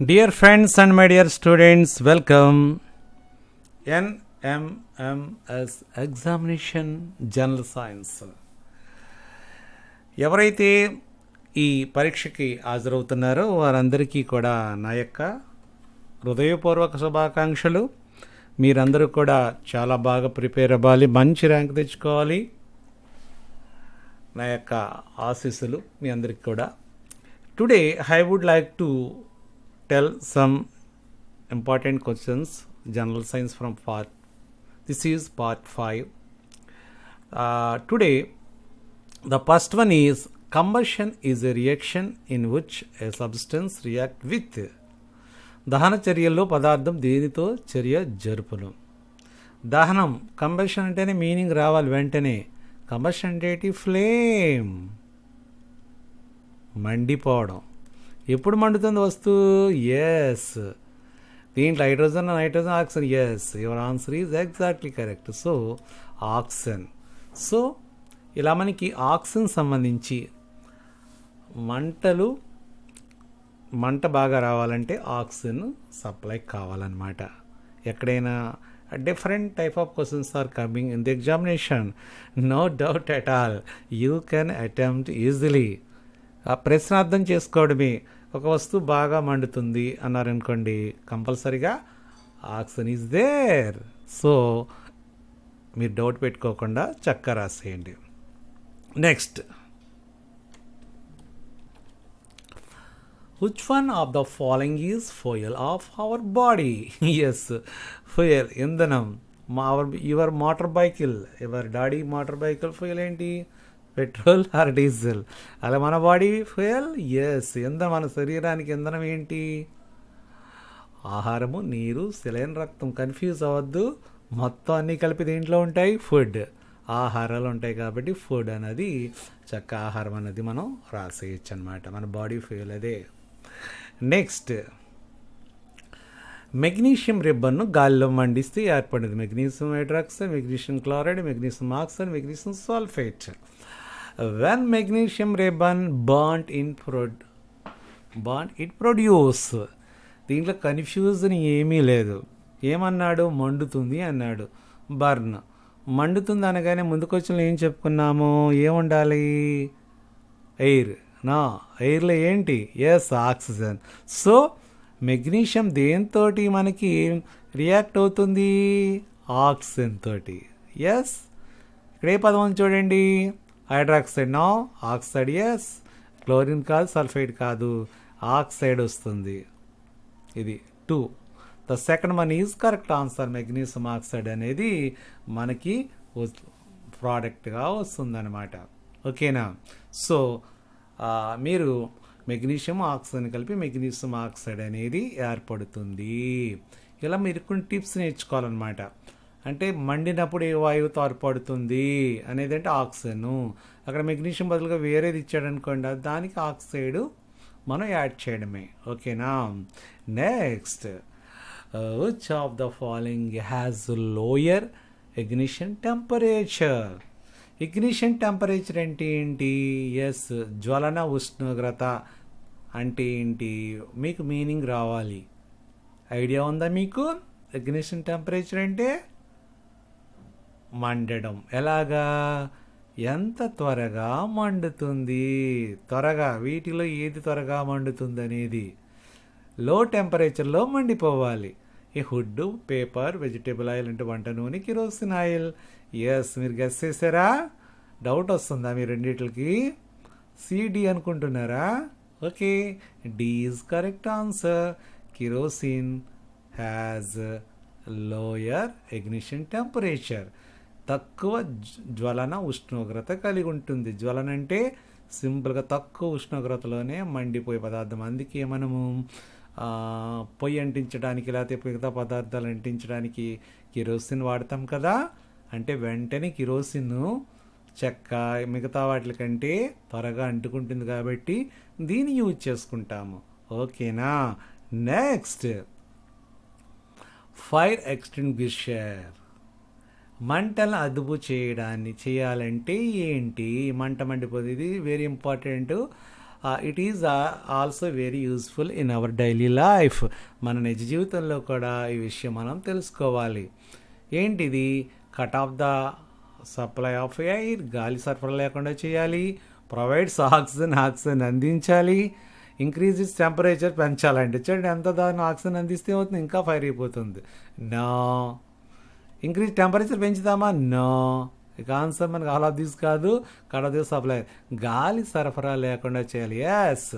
Dear friends and my dear students welcome NMMS examination general science ఎవరైతే ఈ పరీక్షకి హాజరవుతున్నారో వారందరికీ కూడా నా యొక్క హృదయపూర్వక శుభాకాంక్షలు. మీరందరూ కూడా చాలా బాగా ప్రిపేర్ అవ్వాలి మంచి ర్యాంక్ తెచ్చుకోవాలి. నా యొక్క ఆశీస్సులు మీ అందరికీ కూడా. Today I would like to tell some important questions general science from part this is part 5 uh, today the first one is combustion is a reaction in which a substance react with దహన చర్యల్లో పదార్థం దేనితో చర్య జరుపును దహనం combustion అంటేనే meaning రావాలి వెంటనే combustion అంటే ఫ్లేమ్ మండిపోవడం ఎప్పుడు మండుతుంది వస్తువు? ఎస్ దీంట్లో hydrogen nitrogen oxygen? Yes your answer is exactly correct so oxygen. So ఇలా మనకి ఆక్సిజన్ సంబంధించి మంటలు మంట బాగా రావాలంటే ఆక్సిజన్ సప్లై కావాలన్నమాట. ఎక్కడైనా different type of questions are coming in the examination. No doubt at all. You can attempt easily. ఆ ప్రశ్న అర్థం చేసుకోవడమే. ఒక వస్తువు బాగా మండుతుంది అన్నారనుకోండి కంపల్సరిగా ఆక్సిజన్ ఈజ్ దేర్ సో మీరు డౌట్ పెట్టుకోకుండా చక్క రాసేయండి. Next which one of the following is fuel of our body yes fuel ఇంధనం మా our your motor bicycle your daddy motor bicycle fuel ఏంటి? Petrol or diesel? అలా మన బాడీ ఫ్యూయల్ ఎస్ ఇంధనం మన శరీరానికి ఇంధనం ఏంటి? ఆహారము నీరు సెలైన్ రక్తం. కన్ఫ్యూజ్ అవ్వద్దు. మొత్తం అన్నీ కలిపి దీంట్లో ఉంటాయి? ఫుడ్ ఆహారాలు ఉంటాయి కాబట్టి ఫుడ్ అనేది చక్క ఆహారం అనేది మనం రాసేయచ్చు అనమాట మన బాడీ ఫ్యూయల్ అదే. నెక్స్ట్ మెగ్నీషియం రిబ్బన్ను గాలిలో మండిస్తే ఏర్పడింది magnesium hydroxide magnesium chloride magnesium oxide magnesium sulphate when magnesium ribbon burnt in prod burnt it produce. దీంట్లో కన్ఫ్యూజన్ ఏమీ లేదు. ఏమన్నాడు? మండుతుంది అన్నాడు. బర్న్. మండుతుంది అనగానే ముందుకొచ్చిన ఏం చెప్పుకున్నాము? ఏముండాలి? ఎయిర్. నా ఎయిర్లో ఏంటి? Yes oxygen. సో మెగ్నీషియం దేంతో మనకి రియాక్ట్ అవుతుంది? ఆక్సిజన్ తోటి. ఎస్? ఇక్కడ ఏ పదం ఉంది చూడండి. Hydroxide no oxide yes chlorine కాదు సల్ఫైడ్ కాదు. ఆక్సైడ్ వస్తుంది. ఇది two. The second one is correct answer. Magnesium oxide అనేది మనకి ప్రోడక్ట్గా వస్తుందన్నమాట. ఓకేనా? సో మీరు మెగ్నీషియం ఆక్సిజన్ కలిపి మెగ్నీషియం ఆక్సైడ్ అనేది ఏర్పడుతుంది. ఇలా మీరు కొన్ని టిప్స్ నేర్చుకోవాలన్నమాట. అంటే మండినప్పుడు ఏ వాయువు తోడ్పడుతుంది అనేది అంటే ఆక్సిజన్. అక్కడ మెగ్నీషియం బదులుగా వేరేది ఇచ్చాడు అనుకోండి దానికి ఆక్సైడ్ మనం యాడ్ చేయడమే. ఓకేనా? Next which of the following has lower ignition temperature ignition temperature అంటే ఏంటి? ఎస్ జ్వలన ఉష్ణోగ్రత అంటే ఏంటి? మీకు మీనింగ్ రావాలి. ఐడియా ఉందా మీకు? ఇగ్నిషన్ టెంపరేచర్ అంటే మండడం. ఎలాగా? ఎంత త్వరగా మండుతుంది? త్వరగా వీటిలో ఏది త్వరగా మండుతుంది అనేది లో టెంపరేచర్లో మండిపోవాలి. ఈ హుడ్ పేపర్ వెజిటేబుల్ ఆయిల్ అంటే వంట నూనె కిరోసిన్ ఆయిల్. ఎస్ మీరు గెస్ చేసారా డౌట్ వస్తుందా మీ రెండిట్లకి? సిడి అనుకుంటున్నారా? Okay D is correct answer. Kerosene has lower ignition temperature. తక్కువ జ్వలన ఉష్ణోగ్రత కలిగి ఉంటుంది. జ్వలన అంటే సింపుల్గా తక్కువ ఉష్ణోగ్రతలోనే మండిపోయే పదార్థం. అందుకే మనము పొయ్యి అంటించడానికి లేకపోతే మిగతా పదార్థాలు అంటించడానికి కిరోసిన్ వాడతాం కదా. అంటే వెంటనే కిరోసిన్ చెక్క మిగతా వాటికంటే త్వరగా అంటుకుంటుంది కాబట్టి దీన్ని యూజ్ చేసుకుంటాము. ఓకేనా? నెక్స్ట్. Fire extinguisher. మంటలను అదుపు చేయడాన్ని చేయాలంటే ఏంటి? మంట మండిపోతుంది ఇది very important it is also very useful in our daily life మన నిజ జీవితంలో కూడా ఈ విషయం మనం తెలుసుకోవాలి. ఏంటిది? Cut off the supply of air గాలి సరఫరా లేకుండా చేయాలి. ప్రొవైడ్స్ ఆక్సిజన్ ఆక్సిజన్ అందించాలి. ఇంక్రీజెస్ టెంపరేచర్ పెంచాలంటే. చూడండి ఎంత దాని ఆక్సిజన్ అందిస్తే అవుతుంది. ఇంకా ఫైర్ అయిపోతుంది. నా ఇంక్రీజ్ టెంపరేచర్ పెంచుదామా నో. ఇక ఆన్సర్ మనకి ఆల్ ఆఫ్ దీస్ కాదు. Cut off the supply. గాలి సరఫరా లేకుండా చేయాలి. Yes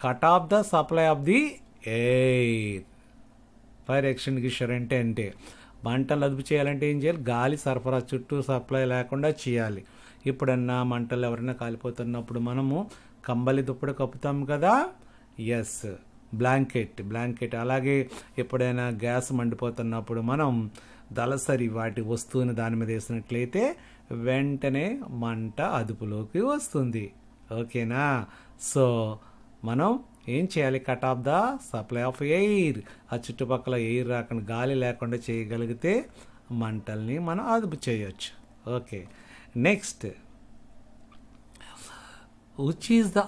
cut off the supply of the air. Fire extinguisher అంటే అంటే మంటలు అదుపు చేయాలంటే ఏం చేయాలి? గాలి సరఫరా చుట్టూ సప్లై లేకుండా చేయాలి. ఇప్పుడన్నా మంటలు ఎవరైనా కాలిపోతున్నప్పుడు మనము కంబలి దుప్పటి కప్పుతాం కదా? ఎస్ బ్లాంకెట్ బ్లాంకెట్ అలాగే ఎప్పుడైనా గ్యాస్ మండిపోతున్నప్పుడు మనం దళసరి వాటి వస్తువుని దాని మీద వేసినట్లయితే వెంటనే మంట అదుపులోకి వస్తుంది. ఓకేనా? సో మనం ఏం చేయాలి? Cut off the supply of air. ఆ చుట్టుపక్కల ఎయిర్ రాకుండా గాలి లేకుండా చేయగలిగితే మంటల్ని మనం అదుపు చేయొచ్చు. Okay. Next which is the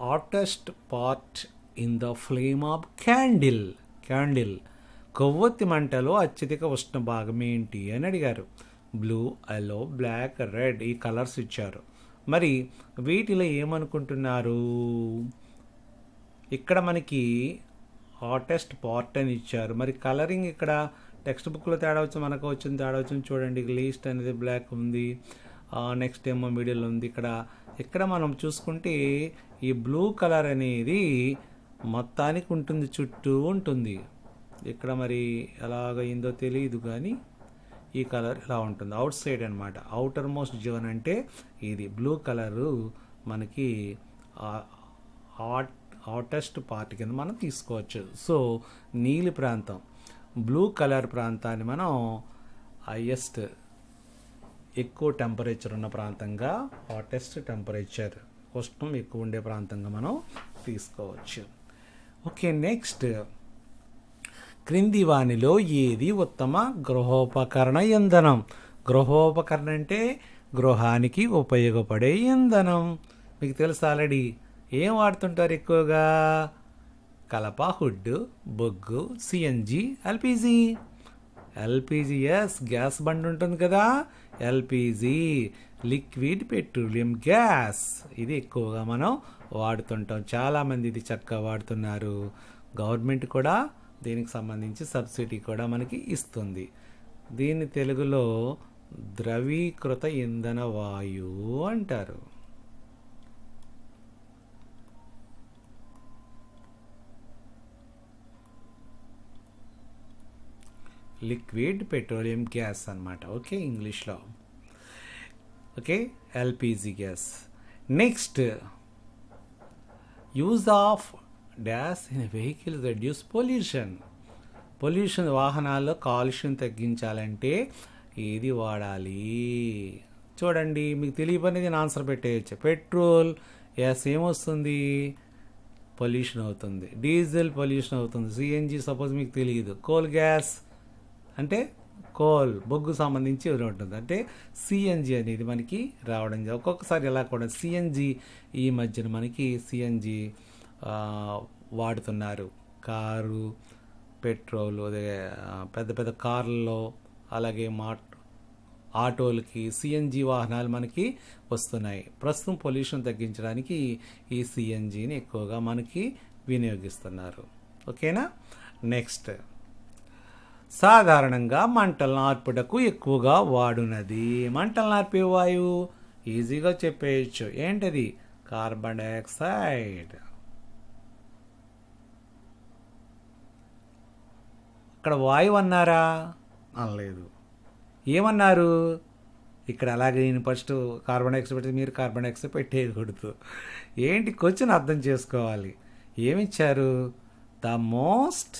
hottest part in the flame of candle candle కొవ్వొత్తి మంటలో అత్యధిక ఉష్ణ భాగం ఏంటి అని అడిగారు. బ్లూ ఎల్లో బ్లాక్ రెడ్ ఈ కలర్స్ ఇచ్చారు. మరి వీటిలో ఏమనుకుంటున్నారు? ఇక్కడ మనకి హాటెస్ట్ పార్ట్ అని ఇచ్చారు. మరి కలరింగ్ ఇక్కడ టెక్స్ట్ బుక్లో తేడా వచ్చి మనకు వచ్చింది? తేడా వచ్చింది? చూడండి లీస్ట్ అనేది బ్లాక్ ఉంది. నెక్స్ట్ ఏమో మిడిల్ ఉంది. ఇక్కడ ఇక్కడ మనం చూసుకుంటే ఈ బ్లూ కలర్ అనేది మొత్తానికి ఉంటుంది చుట్టూ ఉంటుంది. ఇక్కడ మరి ఎలాగైందో తెలియదు కానీ ఈ కలర్ ఇలా ఉంటుంది. అవుట్ సైడ్ అనమాట అవుటర్ మోస్ట్ జోన్ అంటే ఇది బ్లూ కలరు మనకి హాట్ హాటెస్ట్ పార్ట్ కింద మనం తీసుకోవచ్చు. సో నీలి ప్రాంతం. బ్లూ కలర్ ప్రాంతాన్ని మనం హైయెస్ట్ ఎక్కువ టెంపరేచర్ ఉన్న ప్రాంతంగా హాటెస్ట్ టెంపరేచర్ ఉష్ణం ఎక్కువ ఉండే ప్రాంతంగా మనం తీసుకోవచ్చు. ఓకే నెక్స్ట్ క్రింది వానిలో ఏది ఉత్తమ? గృహోపకరణ ఇంధనం. గృహోపకరణ అంటే గృహానికి ఉపయోగపడే ఇంధనం. మీకు తెలుసు ఆల్రెడీ? ఏం వాడుతుంటారు ఎక్కువగా? కలప హుడ్ బొగ్గు CNG LPG LPG yes gas బండి ఉంటుంది కదా? LPG liquid petroleum gas. ఇది ఎక్కువగా మనం వాడుతుంటాం. చాలామంది ఇది చక్కగా వాడుతున్నారు. గవర్నమెంట్ కూడా దీనికి సంబంధించి సబ్సిడీ కూడా మనకి ఇస్తుంది. దీన్ని తెలుగులో ద్రవీకృత ఇంధన వాయువు అంటారు. లిక్విడ్ పెట్రోలియం గ్యాస్ అనమాట ఓకే ఇంగ్లీష్లో. Okay LPG gas. Next use of dash in vehicle reduce pollution. Pollution వాహనాల్లో కాలుష్యం తగ్గించాలంటే ఏది వాడాలి? చూడండి మీకు తెలియపనేది నేను ఆన్సర్ పెట్టేయచ్చు. పెట్రోల్ ఎస్ ఏమొస్తుంది? పొల్యూషన్ అవుతుంది. డీజిల్ పొల్యూషన్ అవుతుంది. సిఎన్జి సపోజ్ మీకు తెలియదు. కోల్ గ్యాస్ అంటే కోల్ బొగ్గు సంబంధించి ఎవరు ఉంటుంది. అంటే సిఎన్జి అనేది మనకి రావడం ఒక్కొక్కసారి ఎలా కూడా సిఎన్జి ఈ మధ్యన మనకి సిఎన్జి వాడుతున్నారు. కారు పెట్రోల్ అదే పెద్ద పెద్ద కార్లలో అలాగే మా ఆటోలకి సిఎన్జి వాహనాలు మనకి వస్తున్నాయి. ప్రస్తుతం పొల్యూషన్ తగ్గించడానికి ఈ సిఎన్జిని ఎక్కువగా మనకి వినియోగిస్తున్నారు. ఓకేనా? నెక్స్ట్. సాధారణంగా మంటలు నార్పుటకు ఎక్కువగా వాడునది. మంటలు నార్పే వాయువు ఈజీగా చెప్పేయచ్చు. ఏంటది? Carbon dioxide. అక్కడ వాయువు అన్నారా? అనలేదు ఏమన్నారు? ఇక్కడ అలాగే నేను ఫస్ట్ కార్బన్ డైఆక్సైడ్ పెడితే మీరు కార్బన్ డైఆక్సైడ్ పెట్టేయకూడదు ఏంటి క్వశ్చన్ అర్థం చేసుకోవాలి. ఏమిచ్చారు? The most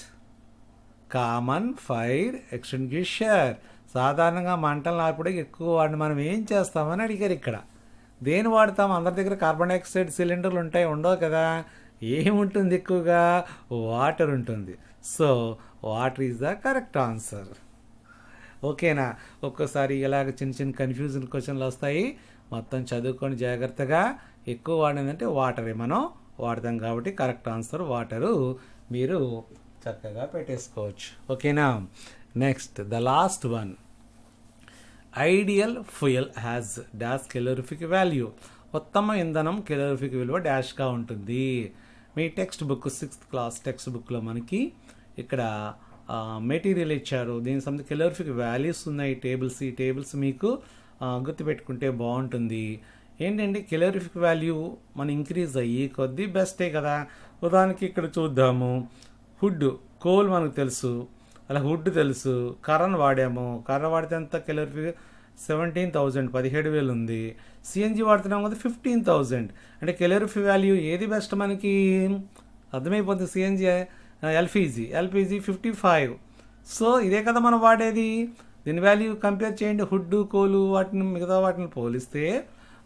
common fire extinguisher. సాధారణంగా మంటలు నార్పడే ఎక్కువ వాడిని మనం ఏం చేస్తామని అడిగారు ఇక్కడ. దేని వాడతాం? అందరి దగ్గర కార్బన్ డైఆక్సైడ్ సిలిండర్లు ఉంటాయి ఉండవు కదా. ఏముంటుంది ఎక్కువగా? వాటర్ ఉంటుంది. So water is the correct answer ఓకేనా ఒక్కోసారి ఇలాగ చిన్న చిన్న కన్ఫ్యూజన్ క్వశ్చన్లు వస్తాయి. మొత్తం చదువుకొని జాగ్రత్తగా ఎక్కువ వాడిందంటే వాటరే మనం వాడతాం కాబట్టి కరెక్ట్ ఆన్సర్ వాటరు మీరు చక్కగా పెట్టేసుకోవచ్చు. ఓకేనా next the last one ideal fuel has dash calorific value ఉత్తమ ఇంధనం కెలోరిఫిక్ విలువ డాష్గా ఉంటుంది. మీ text book sixth class text బుక్లో మనకి ఇక్కడ మెటీరియల్ ఇచ్చారు. దీని సంబంధించి కెలోరిఫిక్ వాల్యూస్ ఉన్నాయి. టేబుల్స్ ఈ టేబుల్స్ మీకు గుర్తుపెట్టుకుంటే బాగుంటుంది. ఏంటంటే కెలోరిఫిక్ వాల్యూ మన ఇంక్రీజ్ అయ్యి కొద్దీ బెస్టే కదా. ఉదాహరణకి ఇక్కడ చూద్దాము. హుడ్ కోల్ మనకు తెలుసు. అలా హుడ్ తెలుసు. కర్రను వాడాము. కర్ర వాడితే ఎంత కెలోరిఫిక్ సెవెంటీన్ థౌజండ్ పదిహేడు వేలు ఉంది సిఎన్జి వాడుతున్నాం కదా ఫిఫ్టీన్ థౌజండ్. అంటే కెలోరిఫి వాల్యూ ఏది బెస్ట్ మనకి? అర్థమైపోతుంది CNG LPG LPG fifty five. So ఇదే కదా మనం వాడేది. దీని వాల్యూ కంపేర్ చేయండి. హుడ్ కోలు వాటిని మిగతా వాటిని పోలిస్తే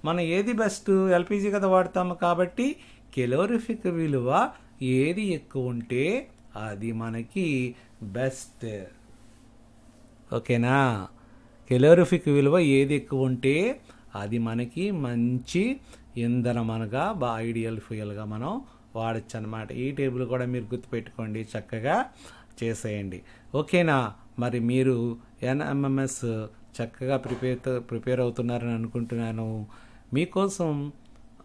మనం ఏది బెస్ట్? ఎల్పిజి కదా వాడతాము కాబట్టి కెలోరిఫిక్ విలువ ఏది ఎక్కువ ఉంటే అది మనకి బెస్ట్. ఓకేనా? కెలోరిఫిక్ విలువ ఏది ఎక్కువ ఉంటే అది మనకి మంచి ఇంధనం అనగా బా ఐడియల్ ఫ్యూయల్గా మనం వాడచ్చు అనమాట ఈ టేబుల్ కూడా మీరు గుర్తుపెట్టుకోండి చక్కగా చేసేయండి. ఓకేనా? మరి మీరు ఎన్ఎంఎంఎస్ చక్కగా ప్రిపేర్ ప్రిపేర్ అవుతున్నారని అనుకుంటున్నాను. మీకోసం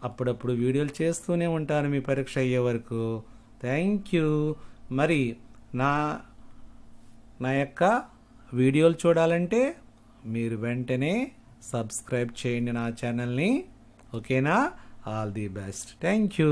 అప్పుడప్పుడు వీడియోలు చేస్తూనే ఉంటాను మీ పరీక్ష అయ్యే వరకు. Thank you. మరి నా నా యొక్క వీడియోలు చూడాలంటే మీరు వెంటనే సబ్స్క్రైబ్ చేయండి నా ఛానల్ని ఓకేనా all the best thank you